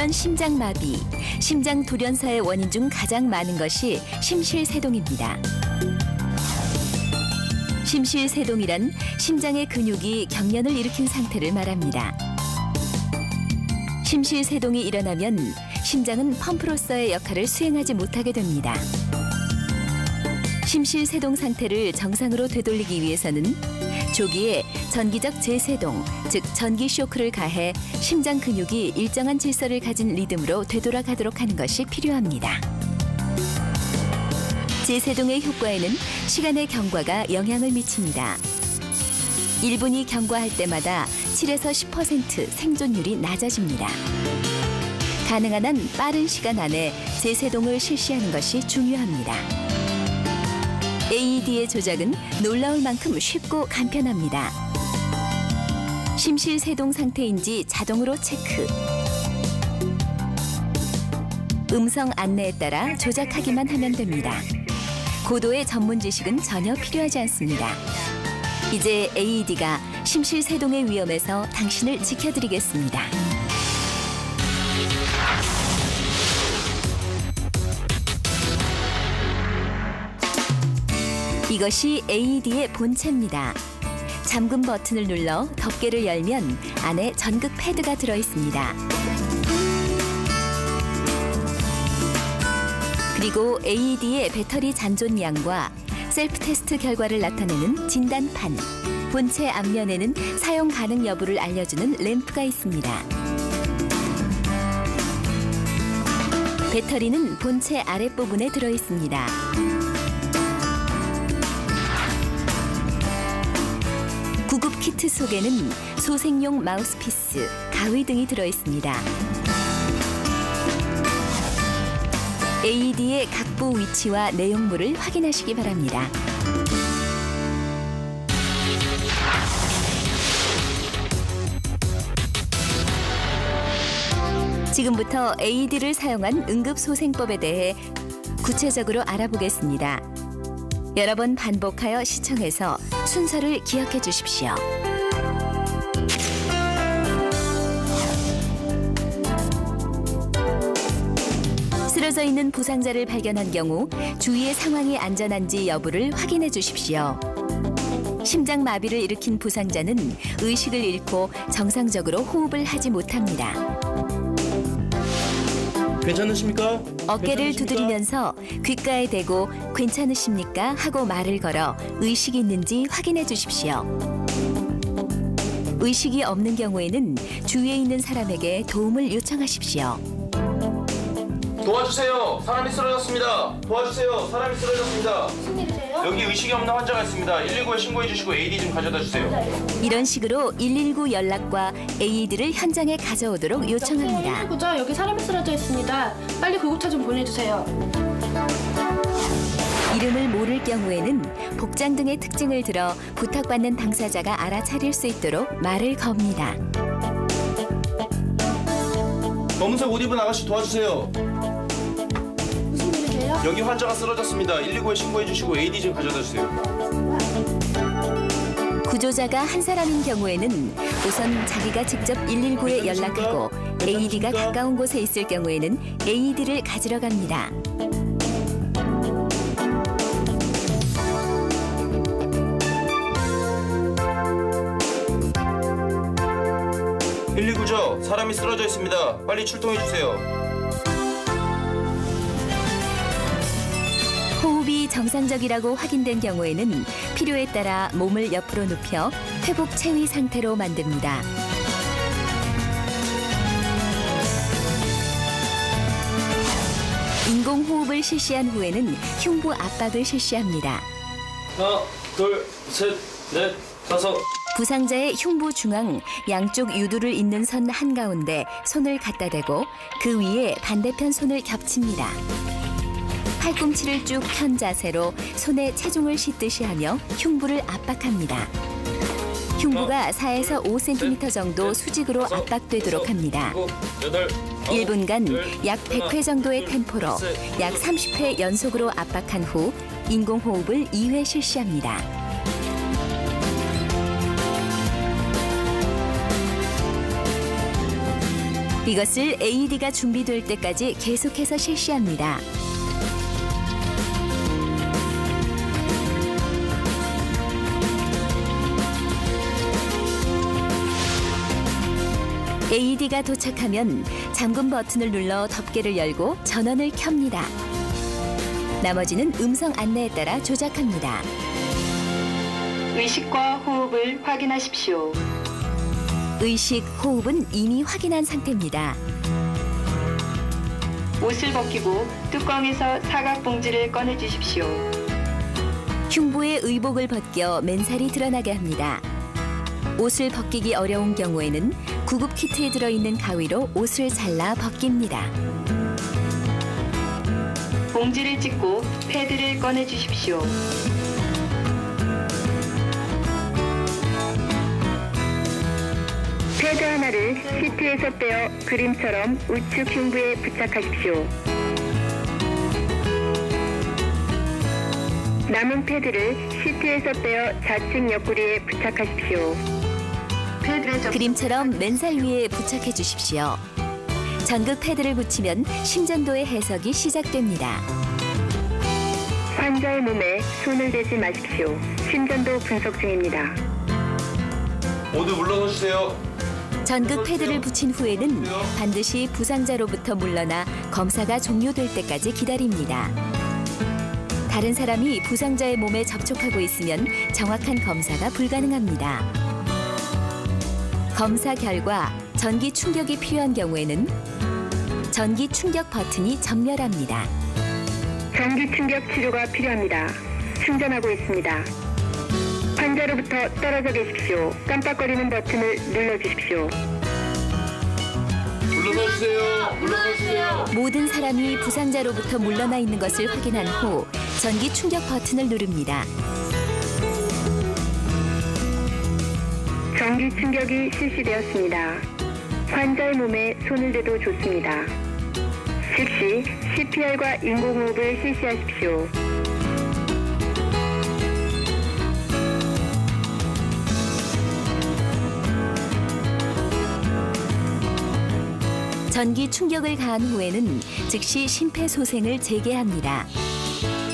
갑작스런 심장마비, 심장 돌연사의 원인 중 가장 많은 것이 심실세동입니다. 심실세동이란 심장의 근육이 경련을 일으킨 상태를 말합니다. 심실세동이 일어나면 심장은 펌프로서의 역할을 수행하지 못하게 됩니다. 심실세동 상태를 정상으로 되돌리기 위해서는 조기에 전기적 재세동, 즉 전기 쇼크를 가해 심장 근육이 일정한 질서를 가진 리듬으로 되돌아가도록 하는 것이 필요합니다. 재세동의 효과에는 시간의 경과가 영향을 미칩니다. 1분이 경과할 때마다 7에서 10% 생존율이 낮아집니다. 가능한 한 빠른 시간 안에 재세동을 실시하는 것이 중요합니다. AED의 조작은 놀라울 만큼 쉽고 간편합니다. 심실 세동 상태인지 자동으로 체크. 음성 안내에 따라 조작하기만 하면 됩니다. 고도의 전문 지식은 전혀 필요하지 않습니다. 이제 AED가 심실 세동의 위험에서 당신을 지켜드리겠습니다. 이것이 AED의 본체입니다. 잠금 버튼을 눌러 덮개를 열면 안에 전극 패드가 들어 있습니다. 그리고 AED의 배터리 잔존량과 셀프 테스트 결과를 나타내는 진단판. 본체 앞면에는 사용 가능 여부를 알려주는 램프가 있습니다. 배터리는 본체 아랫부분에 들어 있습니다. 구급 키트 속에는 소생용 마우스피스, 가위 등이 들어 있습니다. AED의 각부 위치와 내용물을 확인하시기 바랍니다. 지금부터 AED를 사용한 응급소생법에 대해 구체적으로 알아보겠습니다. 여러 번 반복하여 시청해서 순서를 기억해 주십시오. 쓰러져 있는 부상자를 발견한 경우 주위의 상황이 안전한지 여부를 확인해 주십시오. 심장 마비를 일으킨 부상자는 의식을 잃고 정상적으로 호흡을 하지 못합니다. 괜찮으십니까? 어깨를 괜찮으십니까? 두드리면서 귓가에 대고 괜찮으십니까 하고 말을 걸어 의식이 있는지 확인해 주십시오. 의식이 없는 경우에는 주위에 있는 사람에게 도움을 요청하십시오. 도와주세요. 사람이 쓰러졌습니다. 도와주세요. 사람이 쓰러졌습니다. 여기 의식이 없는 환자가 있습니다. 119에 신고해 주시고 AD 좀 가져다 주세요. 이런 식으로 119 연락과 AED를 현장에 가져오도록 요청합니다. 구조 여기 사람이 쓰러져 있습니다. 빨리 구급차 좀 보내주세요. 이름을 모를 경우에는 복장 등의 특징을 들어 부탁받는 당사자가 알아차릴 수 있도록 말을 겁니다. 검은색 옷 입은 아가씨 도와주세요. 여기 환자가 쓰러졌습니다. 119에 신고해 주시고 AD 좀 가져다 주세요. 구조자가 한 사람인 경우에는 우선 자기가 직접 119에 연락하고 AED가 가까운 곳에 있을 경우에는 AED를 가지러 갑니다. 일 119죠. 사람이 쓰러져 있습니다. 빨리 출동해 주세요. 정상적이라고 확인된 경우에는 필요에 따라 몸을 옆으로 눕혀 회복 체위 상태로 만듭니다. 인공 호흡을 실시한 후에는 흉부 압박을 실시합니다. 하나, 둘, 셋, 넷, 다섯. 부상자의 흉부 중앙 양쪽 유두를 잇는 선 한가운데 손을 갖다 대고 그 위에 반대편 손을 겹칩니다. 팔꿈치를 쭉 편 자세로 손에 체중을 싣듯이 하며 흉부를 압박합니다. 흉부가 4에서 5cm 정도 수직으로 압박되도록 합니다. 일곱, 여덟, 아홉, 1분간 열, 약 100회 정도의 둘, 템포로 셋, 약 30회 연속으로 압박한 후 인공호흡을 2회 실시합니다. 이것을 AED가 준비될 때까지 계속해서 실시합니다. AED가 도착하면 잠금 버튼을 눌러 덮개를 열고 전원을 켭니다. 나머지는 음성 안내에 따라 조작합니다. 의식과 호흡을 확인하십시오. 의식, 호흡은 이미 확인한 상태입니다. 옷을 벗기고 뚜껑에서 사각 봉지를 꺼내 주십시오. 흉부의 의복을 벗겨 맨살이 드러나게 합니다. 옷을 벗기기 어려운 경우에는 구급 키트에 들어있는 가위로 옷을 잘라 벗깁니다. 봉지를 찢고 패드를 꺼내 주십시오. 패드 하나를 시트에서 떼어 그림처럼 우측 흉부에 부착하십시오. 남은 패드를 시트에서 떼어 좌측 옆구리에 부착하십시오. 그림처럼 맨살 위에 부착해 주십시오. 전극 패드를 붙이면 심전도의 해석이 시작됩니다. 환자의 몸에 손을 대지 마십시오. 심전도 분석 중입니다. 모두 물러서 주세요. 전극 패드를 붙인 후에는 반드시 부상자로부터 물러나 검사가 종료될 때까지 기다립니다. 다른 사람이 부상자의 몸에 접촉하고 있으면 정확한 검사가 불가능합니다. 검사 결과 전기 충격이 필요한 경우에는 전기 충격 버튼이 전멸합니다. 전기 충격 치료가 필요합니다. 충전하고 있습니다. 환자로부터 떨어져 계십시오. 깜빡거리는 버튼을 눌러 주십시오. 물러서 주세요. 물러서 주세요. 모든 사람이 부상자로부터 물러나 있는 것을 확인한 후 전기 충격 버튼을 누릅니다. 전기 충격이 실시되었습니다. 환자의 몸에 손을 대도 좋습니다. 즉시 CPR과 인공호흡을 실시하십시오. 전기 충격을 가한 후에는 즉시 심폐소생을 재개합니다.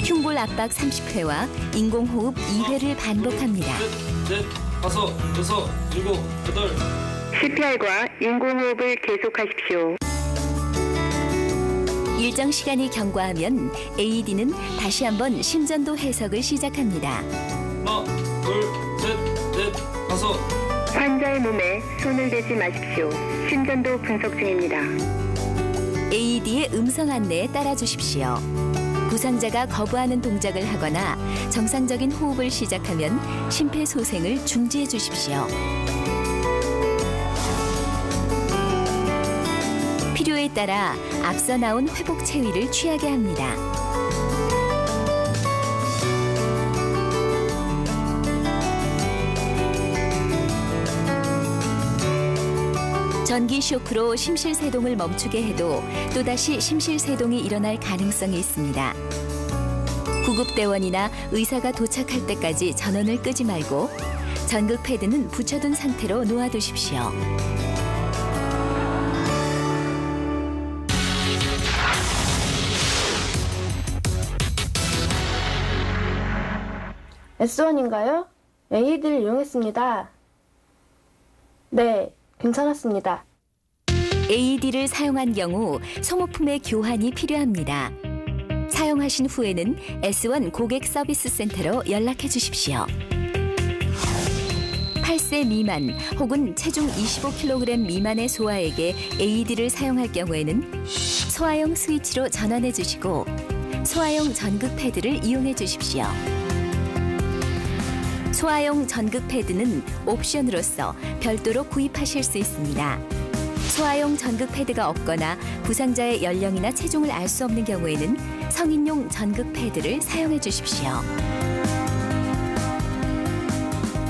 흉골 압박 30회와 인공호흡 2회를 반복합니다. 셋, 넷, 다섯, 여섯, 일곱, 여덟. CPR과 인공호흡을 계속하십시오. 일정 시간이 경과하면 AED는 다시 한번 심전도 해석을 시작합니다. 하나, 둘, 셋, 넷, 다섯. 환자의 몸에 손을 대지 마십시오. 심전도 분석 중입니다. AED의 음성 안내에 따라 주십시오. 부상자가 거부하는 동작을 하거나 정상적인 호흡을 시작하면 심폐소생을 중지해 주십시오. 필요에 따라 앞서 나온 회복 체위를 취하게 합니다. 전기 쇼크로 심실세동을 멈추게 해도 또다시 심실세동이 일어날 가능성이 있습니다. 구급대원이나 의사가 도착할 때까지 전원을 끄지 말고 전극 패드는 붙여둔 상태로 놓아두십시오. S1인가요? AED를 이용했습니다. 네, 괜찮았습니다. AED를 사용한 경우 소모품의 교환이 필요합니다. 사용하신 후에는 S1 고객 서비스 센터로 연락해 주십시오. 8세 미만 혹은 체중 25kg 미만의 소아에게 AED를 사용할 경우에는 소아용 스위치로 전환해 주시고 소아용 전극 패드를 이용해 주십시오. 소아용 전극 패드는 옵션으로서 별도로 구입하실 수 있습니다. 소아용 전극 패드가 없거나 부상자의 연령이나 체중을 알 수 없는 경우에는 성인용 전극 패드를 사용해 주십시오.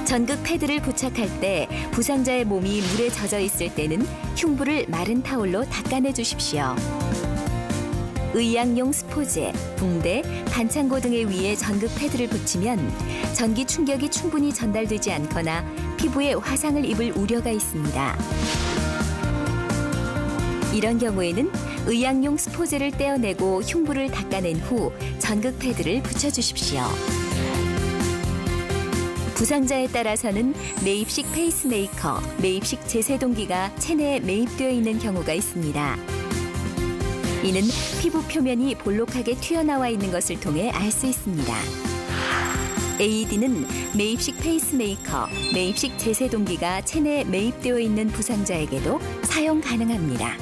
전극 패드를 부착할 때 부상자의 몸이 물에 젖어 있을 때는 흉부를 마른 타올로 닦아내 주십시오. 의약용 스포제, 붕대, 반창고 등의 위에 전극 패드를 붙이면 전기 충격이 충분히 전달되지 않거나 피부에 화상을 입을 우려가 있습니다. 이런 경우에는 의약용 스포제를 떼어내고 흉부를 닦아낸 후 전극 패드를 붙여주십시오. 부상자에 따라서는 매입식 페이스메이커, 매입식 제세동기가 체내에 매입되어 있는 경우가 있습니다. 이는 피부 표면이 볼록하게 튀어나와 있는 것을 통해 알 수 있습니다. AED는 매입식 페이스메이커, 매입식 제세동기가 체내에 매입되어 있는 부상자에게도 사용 가능합니다.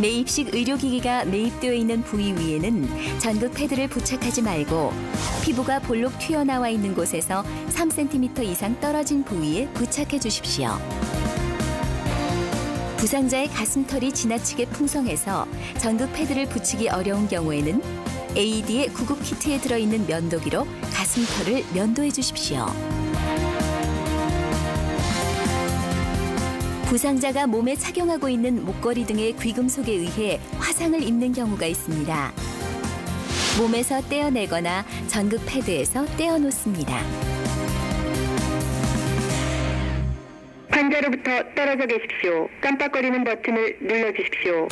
매입식 의료기기가 매입되어 있는 부위 위에는 전극 패드를 부착하지 말고 피부가 볼록 튀어나와 있는 곳에서 3cm 이상 떨어진 부위에 부착해 주십시오. 부상자의 가슴털이 지나치게 풍성해서 전극 패드를 붙이기 어려운 경우에는 AED의 구급 키트에 들어있는 면도기로 가슴털을 면도해 주십시오. 부상자가 몸에 착용하고 있는 목걸이 등의 귀금속에 의해 화상을 입는 경우가 있습니다. 몸에서 떼어내거나 전극 패드에서 떼어놓습니다. 환자로부터 떨어져 계십시오. 깜빡거리는 버튼을 눌러주십시오.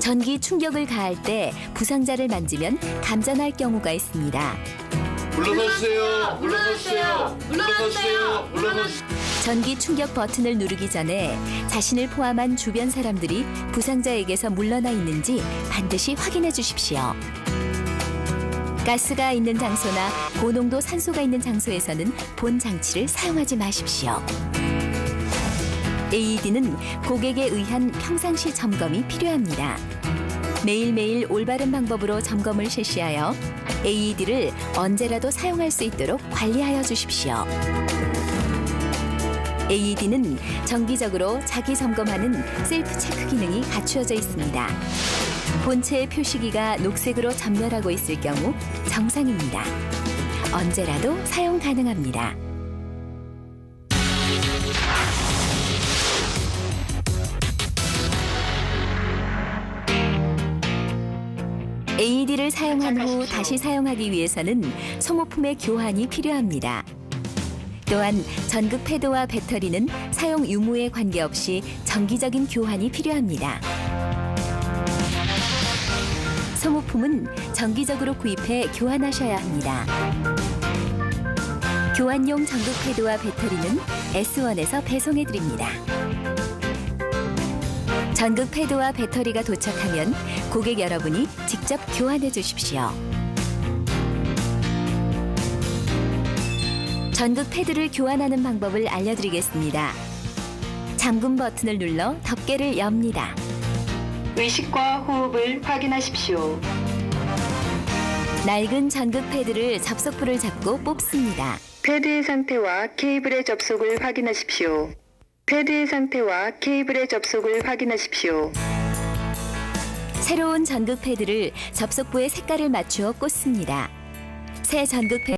전기 충격을 가할 때 부상자를 만지면 감전할 경우가 있습니다. 물러서주세요. 물러서주세요. 물러서주세요. 물러서주세요. 전기 충격 버튼을 누르기 전에 자신을 포함한 주변 사람들이 부상자에게서 물러나 있는지 반드시 확인해 주십시오. 가스가 있는 장소나 고농도 산소가 있는 장소에서는 본 장치를 사용하지 마십시오. AED는 고객에 의한 평상시 점검이 필요합니다. 매일매일 올바른 방법으로 점검을 실시하여 AED를 언제라도 사용할 수 있도록 관리하여 주십시오. AED는 정기적으로 자기 점검하는 셀프 체크 기능이 갖추어져 있습니다. 본체의 표시기가 녹색으로 점멸하고 있을 경우 정상입니다. 언제라도 사용 가능합니다. AED를 사용한 후 다시 사용하기 위해서는 소모품의 교환이 필요합니다. 또한 전극 패드와 배터리는 사용 유무에 관계없이 정기적인 교환이 필요합니다. 소모품은 정기적으로 구입해 교환하셔야 합니다. 교환용 전극 패드와 배터리는 S1에서 배송해 드립니다. 전극 패드와 배터리가 도착하면 고객 여러분이 직접 교환해 주십시오. 전극 패드를 교환하는 방법을 알려드리겠습니다. 잠금 버튼을 눌러 덮개를 엽니다. 의식과 호흡을 확인하십시오. 낡은 전극 패드를 접속부를 잡고 뽑습니다. 패드의 상태와 케이블의 접속을 확인하십시오. 패드의 상태와 케이블의 접속을 확인하십시오. 새로운 전극 패드를 접속부의 색깔을 맞추어 꽂습니다. 새 전극 패드